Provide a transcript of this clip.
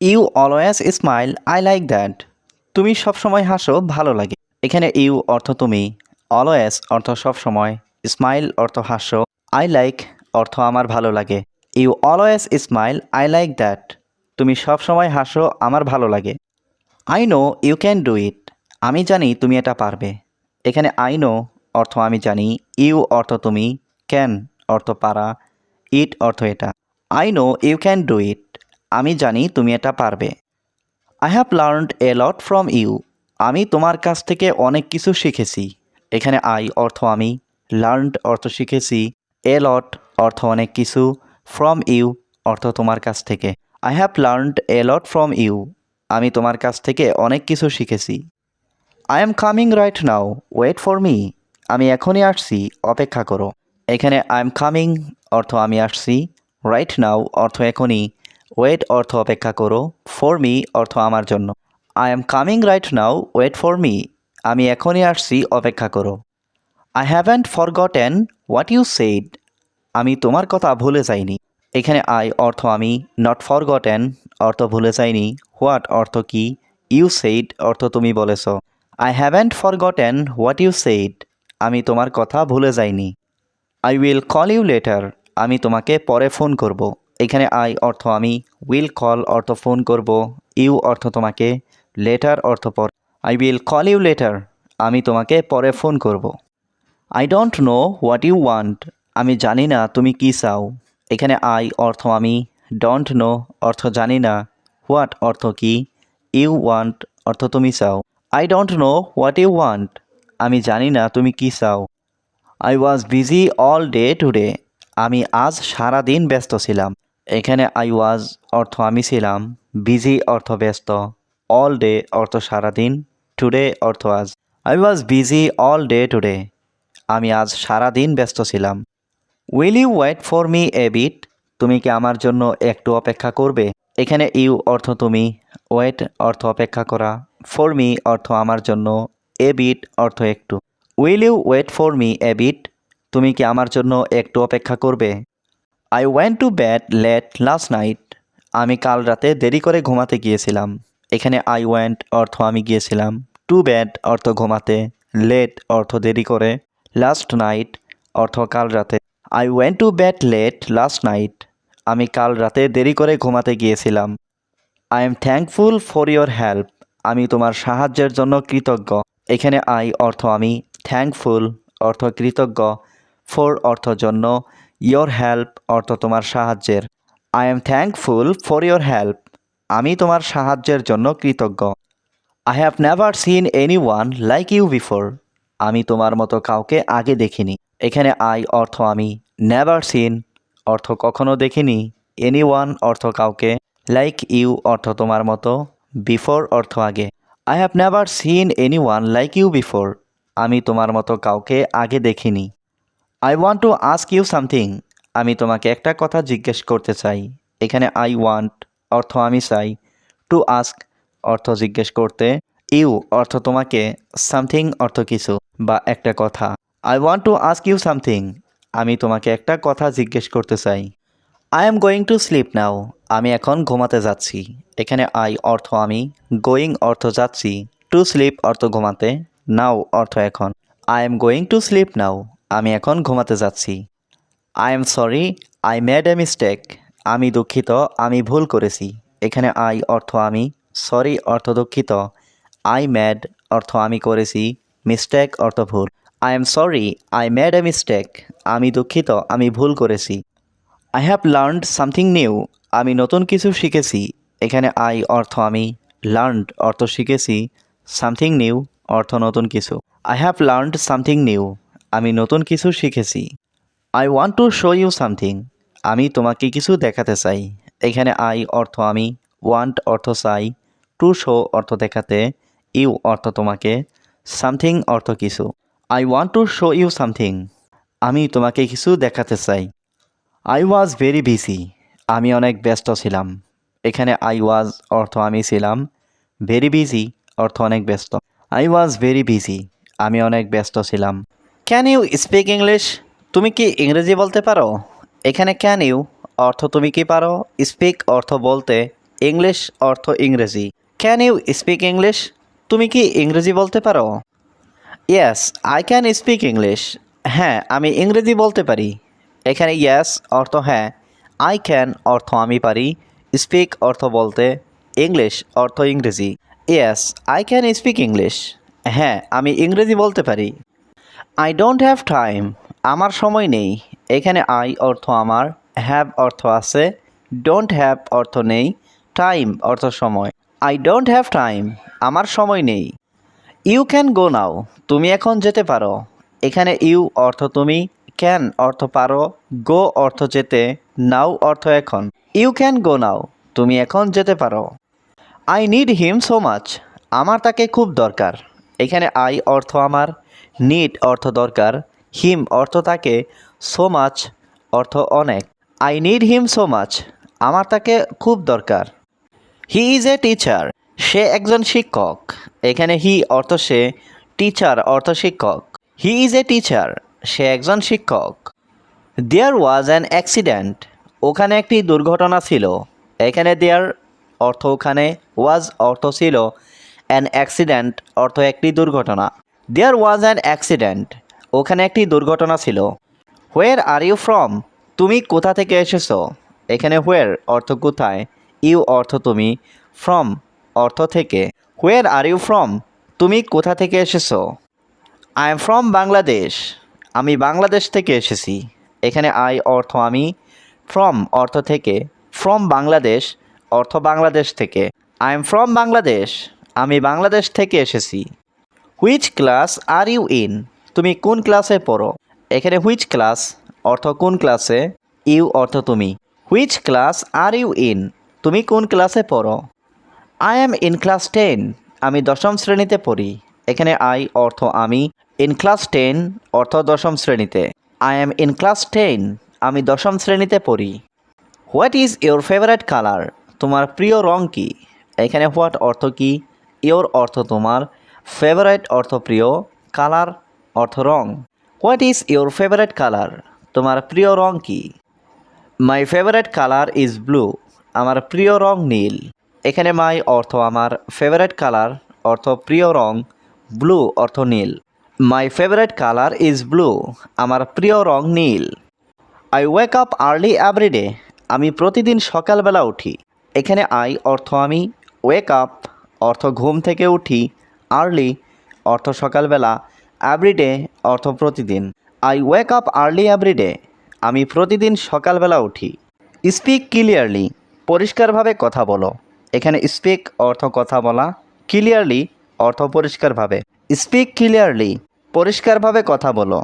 You always smile, I like that. তুমি সবসময় হাসো, ভালো লাগে। এখানে ইউ অর্থ তুমি, অলওয়েজ অর্থ সবসময়, স্মাইল অর্থ হাস্য আই লাইক অর্থ আমার ভালো লাগে। You always smile, I like that. তুমি সবসময় হাসো, আমার ভালো লাগে। I know you can do it. আমি জানি তুমি এটা পারবে। এখানে আই নো অর্থ আমি জানি, ইউ অর্থ তুমি, ক্যান অর্থ পারা, ইট অর্থ এটা। I know you can do it. আমি জানি তুমি এটা পারবে। I have learned a lot from you আমি তোমার কাছ থেকে অনেক কিছু শিখেছি। এখানে আই অর্থ আমি লার্নড অর্থ শিখেছি এ লট অর্থ অনেক কিছু ফ্রম ইউ অর্থ তোমার কাছ থেকে। I have learned a lot from you আমি তোমার কাছ থেকে অনেক কিছু শিখেছি। I am coming right now wait for me আমি এখনই আসছি। অপেক্ষা করো। এখানে আই এম কামিং অর্থ আমি আসছি। রাইট নাও অর্থ এখনই। ওয়েট অর্থ অপেক্ষা করো। ফর মি অর্থ আমার জন্য। I am coming right now wait for me আমি এখনই আসছি, অপেক্ষা করো। I haven't forgotten what you said আমি তোমার কথা ভুলে যাইনি। এখানে আই অর্থ আমি নট ফরগটেন অর্থ ভুলে যাইনি। হোয়াট অর্থ কি? ইউ সেইড অর্থ তুমি বলেছ। I haven't forgotten what you said আমি তোমার কথা ভুলে যাইনি। I will call you later আমি তোমাকে পরে ফোন করব। এখানে আই অর্থ আমি উইল কল অর্থ ফোন করব ইউ অর্থ তোমাকে লেটার অর্থ পর I will call you later আমি তোমাকে পরে ফোন করব। I don't know what you want আমি জানি না তুমি কী চাও। এখানে আই অর্থ আমি ডোন্ট নো অর্থ জানি না হোয়াট অর্থ কি ইউ ওয়ান্ট অর্থ তুমি চাও। I don't know what you want আমি জানি না তুমি কী চাও। I was busy all day today আমি আজ সারা দিন ব্যস্ত ছিলাম। এখানে আই ওয়াজ অর্থ আমি ছিলাম বিজি অর্থ ব্যস্ত অল ডে অর্থ সারাদিন টুডে অর্থ আজ। I was busy all day today আমি আজ সারা দিন ব্যস্ত ছিলাম। Will you wait for me a bit তুমি কি আমার জন্য একটু অপেক্ষা করবে? এখানে ইউ অর্থ তুমি ওয়েট অর্থ অপেক্ষা করা ফর মি অর্থ আমার জন্য এ বিট অর্থ একটু। Will you wait for me a bit তুমি কি আমার জন্য একটু অপেক্ষা করবে? I went to bed late last night আমি কাল রাতে দেরি করে ঘুমাতে গিয়েছিলাম। এখানে আই ওয়েন্ট অর্থ আমি গিয়েছিলাম। টু ব্যাড অর্থ ঘুমাতে। লেট অর্থ দেরি করে। লাস্ট নাইট অর্থ কাল রাতে। I went to bed late last night আমি কাল রাতে দেরি করে ঘুমাতে গিয়েছিলাম। I am thankful for your help আমি তোমার সাহায্যের জন্য কৃতজ্ঞ। এখানে আই অর্থ আমি থ্যাঙ্কফুল অর্থ কৃতজ্ঞ। ফর অর্থ জন্য ইয়োর হেল্প অর্থ তোমার সাহায্যের। I am thankful for your help আমি তোমার সাহায্যের জন্য কৃতজ্ঞ। I have never seen anyone like you before আমি তোমার মতো কাউকে আগে দেখিনি। এখানে আই অর্থ আমি। নেভার সিন অর্থ কখনো দেখিনি। এনি ওয়ান অর্থ কাউকে। লাইক ইউ অর্থ তোমার মতো। বিফোর অর্থ আগে। I have never seen anyone like you before আমি তোমার মতো কাউকে আগে দেখিনি। I want to ask you something আমি তোমাকে একটা কথা জিজ্ঞেস করতে চাই। এখানে আই ওয়ান্ট অর্থ আমি চাই। টু আস্ক অর্থ জিজ্ঞেস করতে। ইউ অর্থ তোমাকে। সামথিং অর্থ কিছু, বা একটা কথা। I want to ask you something আমি তোমাকে একটা কথা জিজ্ঞেস করতে চাই। I am going to sleep now আমি এখন ঘুমাতে যাচ্ছি। এখানে আই অর্থ আমি। গোয়িং অর্থ যাচ্ছি। টু স্লিপ অর্থ ঘুমাতে। নাও অর্থ এখন। I am going to sleep now আমি এখন ঘুমাতে যাচ্ছি। I am sorry I made a mistake আমি দুঃখিত, আমি ভুল করেছি। এখানে আই অর্থ আমি সরি অর্থ দুঃখিত। আই ম্যাড অর্থ আমি করেছি মিস্টেক অর্থ ভুল। I am sorry I made a mistake আমি দুঃখিত, আমি ভুল করেছি। I have learned something new আমি নতুন কিছু শিখেছি। এখানে আই অর্থ আমি লার্নড অর্থ শিখেছি। সামথিং নিউ অর্থ নতুন কিছু। I have learned something new আমি নতুন কিছু শিখেছি। I want to show you something আমি তোমাকে কিছু দেখাতে চাই। এখানে আই অর্থ আমি ওয়ান্ট অর্থ চাই। টু শো অর্থ দেখাতে ইউ অর্থ তোমাকে। সামথিং অর্থ কিছু। I want to show you something আমি তোমাকে কিছু দেখাতে চাই। আই ওয়াজ ভেরি বিজি আমি অনেক ব্যস্ত ছিলাম। এখানে আই ওয়াজ অর্থ আমি ছিলাম। ভেরি বিজি অর্থ অনেক ব্যস্ত। আই ওয়াজ ভেরি বিজি আমি অনেক ব্যস্ত ছিলাম। ক্যান ইউ স্পিক ইংলিশ তুমি কি ইংরেজি বলতে পারো? এখানে ক্যান ইউ অর্থ তুমি কি পারো? স্পিক অর্থ বলতে ইংলিশ অর্থ ইংরেজি। ক্যান ইউ স্পিক ইংলিশ তুমি কি ইংরেজি বলতে পারো? Yes I can speak English হ্যাঁ আমি ইংরেজি বলতে পারি। এখানে ইয়েস অর্থ হ্যাঁ। আই ক্যান অর্থ আমি পারি। স্পিক অর্থ বলতে ইংলিশ অর্থ ইংরেজি। Yes I can speak English হ্যাঁ আমি ইংরেজি বলতে পারি। আই ডোন্ট হ্যাভ টাইম আমার সময় নেই। এখানে আই অর্থ আমার হ্যাভ অর্থ আছে। ডোন্ট হ্যাভ অর্থ নেই। টাইম অর্থ সময়। আই ডোন্ট হ্যাভ টাইম আমার সময় নেই। ইউ ক্যান গো নাও তুমি এখন যেতে পারো। এখানে ইউ অর্থ তুমি ক্যান অর্থ পারো। গো অর্থ যেতে নাও অর্থ এখন। ইউ ক্যান গো নাও তুমি এখন যেতে পারো। I need him so much আমার তাকে খুব দরকার। এখানে আই অর্থ আমার নিড অর্থ দরকার, হিম অর্থ তাকে, সো মাচ অর্থ অনেক। I need him so much, আমার তাকে খুব দরকার। হি ইজ এ টিচার, সে একজন শিক্ষক। এখানে হি অর্থ সে, টিচার অর্থ শিক্ষক। হি ইজ এ টিচার, সে একজন শিক্ষক। দেয়ার ওয়াজ অ্যান অ্যাক্সিডেন্ট, ওখানে একটি দুর্ঘটনা ছিল। এখানে দেয়ার অর্থ ওখানে, ওয়াজ অর্থ ছিল। অ্যান অ্যাক্সিডেন্ট অর্থ একটি দুর্ঘটনা। দেয়ার ওয়াজ অ্যান অ্যাক্সিডেন্ট ওখানে একটি দুর্ঘটনা ছিল। হোয়ের আর ইউ ফ্রম তুমি কোথা থেকে এসেছ? এখানে হোয়ের অর্থ কোথায়? ইউ, অর্থ তুমি। ফ্রম অর্থ থেকে। হোয়ের আর ইউ ফ্রম তুমি কোথা থেকে এসেছ? আই এম ফ্রম বাংলাদেশ আমি বাংলাদেশ থেকে এসেছি। এখানে আই অর্থ আমি। ফ্রম অর্থ থেকে। ফ্রম বাংলাদেশ অর্থ বাংলাদেশ থেকে। আই এম ফ্রম বাংলাদেশ আমি বাংলাদেশ থেকে এসেছি। Which class are you in তুমি কোন ক্লাসে পড়ো? এখানে হুইচ ক্লাস অর্থ কোন ক্লাসে ইউ অর্থ তুমি। Which class are you in তুমি কোন ক্লাসে পড়ো? I am in class ten আমি দশম শ্রেণীতে পড়ি। এখানে আই অর্থ আমি। ইন ক্লাস টেন অর্থ দশম শ্রেণীতে। I am in class ten আমি দশম শ্রেণীতে পড়ি। What is your favourite colour তোমার প্রিয় রং কি? এখানে হোয়াট অর্থ কি? ইয়োর অর্থ তোমার ফেভারেট অর্থ প্রিয়, কালার অর্থ রং। What is your favourite colour তোমার প্রিয় রং কি? My favourite colour is blue আমার প্রিয় রং নীল। এখানে মাই অর্থ আমার ফেভারেট কালার অর্থ প্রিয় রং ব্লু অর্থ নীল। My favourite colour is blue আমার প্রিয় রং নীল। I wake up early everyday আমি প্রতিদিন সকালবেলা উঠি। এখানে আই অর্থ আমি ওয়েক আপ অর্থ ঘুম থেকে উঠি আর্লি অর্থ সকালবেলা এভরিডে অর্থ প্রতিদিন। I wake up early everyday আমি প্রতিদিন সকালবেলা উঠি। স্পিক ক্লিয়ারলি পরিষ্কারভাবে কথা বলো। এখানে স্পিক অর্থ কথা বলা ক্লিয়ারলি অর্থ পরিষ্কারভাবে। স্পিক ক্লিয়ারলি পরিষ্কারভাবে কথা বলো।